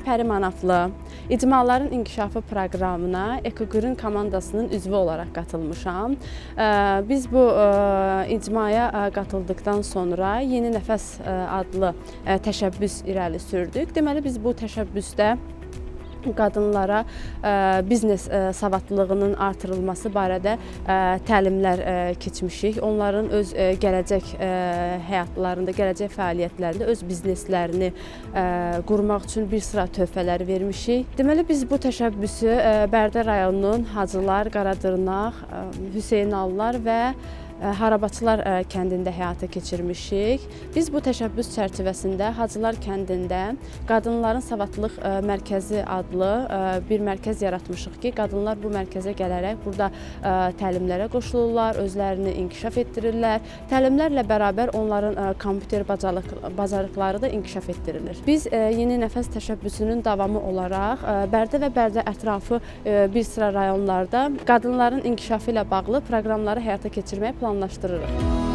Pəri Manaflı İcmaların İnkişafı proqramına Ekogreen komandasının üzvü olaraq qatılmışam. Biz bu icmaya ə, qatıldıqdan sonra Yeni Nəfəs adlı təşəbbüs irəli sürdük. Deməli biz bu təşəbbüsdə qadınlara ə, biznes ə, savadlılığının artırılması barədə ə, təlimlər ə, keçmişik. Onların öz ə, gələcək ə, həyatlarında, gələcək fəaliyyətlərində öz bizneslərini ə, qurmaq üçün bir sıra töhfələr vermişik. Deməli biz bu təşəbbüsü ə, Bərdə rayonunun Hacılar, Qaradırnaq, ə, Hüseynallar və Harabaçılar ə, kəndində həyata keçirmişik. Biz bu təşəbbüs çərçivəsində Hacılar kəndində Qadınların Savadlılıq ə, Mərkəzi adlı ə, bir mərkəz yaratmışıq ki, qadınlar bu mərkəzə gələrək burada təlimlərə qoşulurlar, özlərini inkişaf etdirirlər. Təlimlərlə bərabər onların kompüter bacarıq bacarıqları da inkişaf etdirilir. Biz Yeni Nəfəs təşəbbüsünün davamı olaraq Bərdə və Bərdə ətrafı bir sıra rayonlarda qadınların inkişafı ilə bağlı proqramları həyata keçirməyi planlaşdırırıq anlaştırırıq.